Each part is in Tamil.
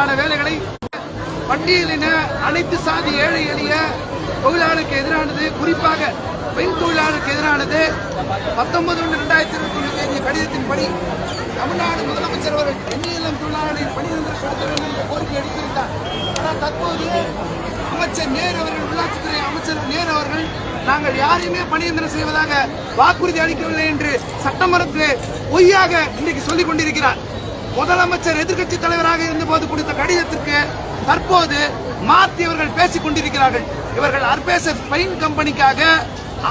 உண்டான வேலைகளை பட்டியலின அனைத்து சாதி ஏழை எளிய தொழிலாளருக்கு எதிரானது. குறிப்பாக பெண் தொழிலாளருக்கு எதிரானது. பத்தொன்பது ஒன்று ரெண்டாயிரத்தி இருபத்தி ஒன்று தேதிய கடிதத்தின்படி தமிழ்நாடு முதலமைச்சர் அவர்கள் எண்ணியலம் தொழிலாளர்களின் பணிநிறுத்தப்படுத்த வேண்டும் என்ற கோரிக்கை எடுத்திருந்தார் ஆனால் தற்போது அமைச்சர் நேரு அவர்கள் உள்ளாட்சித்துறை அமைச்சர் நேரு அவர்கள் நாங்கள் யாரையுமே பணியந்திரம் செய்வதாக வாக்குறுதி அளிக்கவில்லை என்று சட்டமன்றத்தில் பொய்யாக இன்றைக்கு சொல்லிக் கொண்டிருக்கிறார். முதலமைச்சர் எதிர்கட்சி தலைவராக இருந்தபோது கொடுத்த கடிதத்திற்கு தற்போது மாத்தி அவர்கள் பேசிக் கொண்டிருக்கிறார்கள். இவர்கள் அர்பேசர் பைன் கம்பெனிக்காக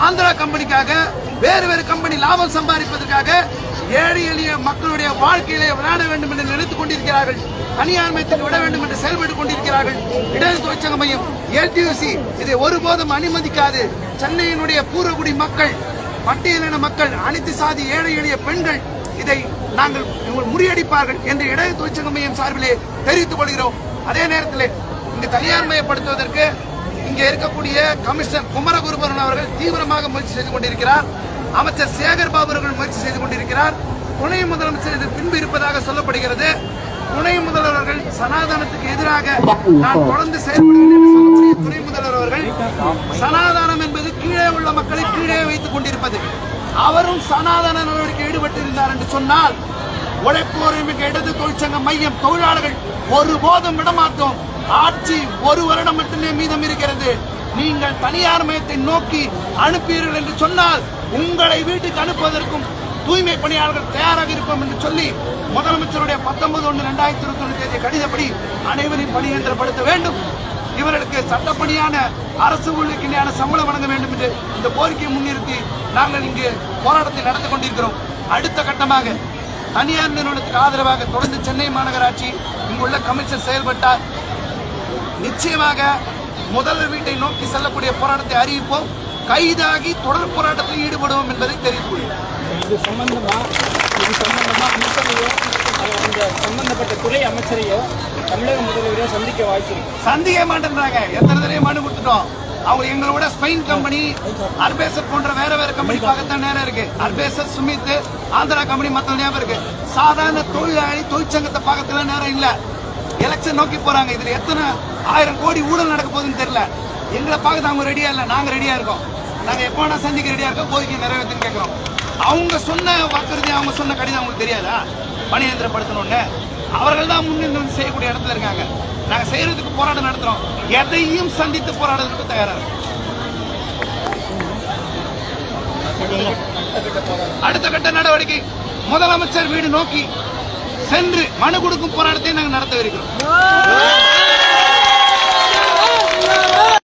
ஆந்திரா கம்பெனிக்காக வேறு வேறு கம்பெனி லாபம் சம்பாதிப்பதற்காக ஏழை எளிய மக்களுடைய வாழ்க்கையிலே விளையாட வேண்டும் என்று நினைத்துக் கொண்டிருக்கிறார்கள். தனியார் மையத்தில் விட வேண்டும் என்று செயல்பட்டுக் கொண்டிருக்கிறார்கள். இடது தொழிற்சங்க மையம் ஏடியூசி இதை ஒருபோதும் அனுமதிக்காது. சென்னையினுடைய பூர்வகுடி மக்கள் பட்டியலின மக்கள் அனைத்து சாதி ஏழை எளிய பெண்கள் இதை நாங்கள் முறியடிப்பார்கள் என்று இடது தொழிற்சங்க மையம் சார்பிலே தெரிவித்துக் கொள்கிறோம். அதே நேரத்தில் இங்கு தனியார் மயப்படுத்துவதற்கு இங்கே இருக்கக்கூடிய கமிஷனர் குமரகுருபரன் அவர்கள் தீவிரமாக முயற்சி செய்து கொண்டிருக்கிறார். அமைச்சர் சேகர் பாபு அவர்கள் முயற்சி செய்து கொண்டிருக்கிறார். துணை முதலமைச்சர் இது பின்பு இருப்பதாக சொல்லப்படுகிறது. துணை முதல்வர் அவர்கள் சனாதனத்துக்கு எதிராக நான் தொடர்ந்து செயல்படுகிறேன் துணை முதல்வர் அவர்கள் சனாதனம் என்பது கீழே உள்ள மக்களை கீழே வைத்துக் கொண்டிருப்பது. அவரும் சனாதன நடவடிக்கை ஈடுபட்டிருந்தார் என்று சொன்னால் உழைப்போர் இடது தொழிற்சங்க மையம் தொழிலாளர்கள் ஒருபோதும் விடமாட்டோம். ஆட்சி ஒரு வருடம் மட்டுமே மீதம் இருக்கிறது. நீங்கள் தனியார் மையத்தை நோக்கி அனுப்பீர்கள் என்று சொன்னால் உங்களை வீட்டுக்கு அனுப்புவதற்கும் தூய்மை பணியாளர்கள் தயாராக இருப்போம் என்று சொல்லி முதலமைச்சருடைய பத்தொன்பது ஒன்று இரண்டாயிரத்தி இருபத்தி ஒன்று தேதிய கடிதப்படி அனைவரையும் பணியந்திரப்படுத்த வேண்டும். இவர்களுக்கு சட்டப்படியான அரசு ஊழியர்க்கிணையான சம்பளம் வழங்க வேண்டும் என்று இந்த கோரிக்கையை முன்னிறுத்தி நாங்கள் இங்கு போராட்டத்தை நடத்தி கொண்டிருக்கிறோம். அடுத்த கட்டமாக தனியார் நிறுவனத்துக்கு ஆதரவாக தொடர்ந்து சென்னை மாநகராட்சி இங்குள்ள கமிஷனர் செயல்பட்டார் நிச்சயமாக முதல்வர் வீட்டை நோக்கி செல்லக்கூடிய போராட்டத்தை அறிவிப்போம். கைதாகி தொடர் போராட்டத்தில் ஈடுபடுவோம் என்பதை தெரிவித்துக் இது சம்பந்தமா? இது சம்பந்தமா? சம்பந்தப்பட்ட துறை அமைச்சரையோ தமிழக முதல்வரையோ சந்திக்க வாய்ப்பு இருக்கு. சந்திக்க மாட்டேன்றாங்க. எத்தனை தடவை மனு கொடுத்துட்டோம். அவங்க எங்களோட ஸ்பெயின் கம்பெனி அர்பேசர் போன்ற வேற வேற கம்பெனி பார்க்கத்தான் நேரம் இருக்கு. அர்பேசர் சுமித் ஆந்திரா கம்பெனி மத்த ஞாபகம் இருக்கு. சாதாரண தொழிலாளி தொழிற்சங்கத்தை பக்கத்துல நேரம் இல்ல. எலெக்ஷன் நோக்கி போறாங்க. இதுல எத்தனை ஆயிரம் கோடி ஊழல் நடக்க போகுதுன்னு தெரியல. எங்களை பார்க்க அவங்க ரெடியா இல்ல? நாங்க ரெடியா இருக்கோம். நாங்க எப்போ வேணா சந்திக்க ரெடியா இருக்கோம். கோரிக்கை நிறைவேற்றுன்னு கேட்கிறோம். அவங்க சொன்ன வாக்குறுதி அவங்க சொன்ன கடிதம் அவங்களுக்கு தெரியாதா? பணியந்திரப்படுத்தணும்னு. அவர்கள் தான் முன்னின்று வந்து செய்யக்கூடிய இடத்துல இருக்காங்க. நாங்க செய்யறதுக்கு போராட்டம் நடத்துறோம். எதையும் சந்தித்து போராடுறதுக்கு தயாரா அடுத்த கட்ட நடவடிக்கை முதலமைச்சர் வீடு நோக்கி சென்று மனு கொடுக்கும் போராட்டத்தை நாங்கள் நடத்த இருக்கிறோம்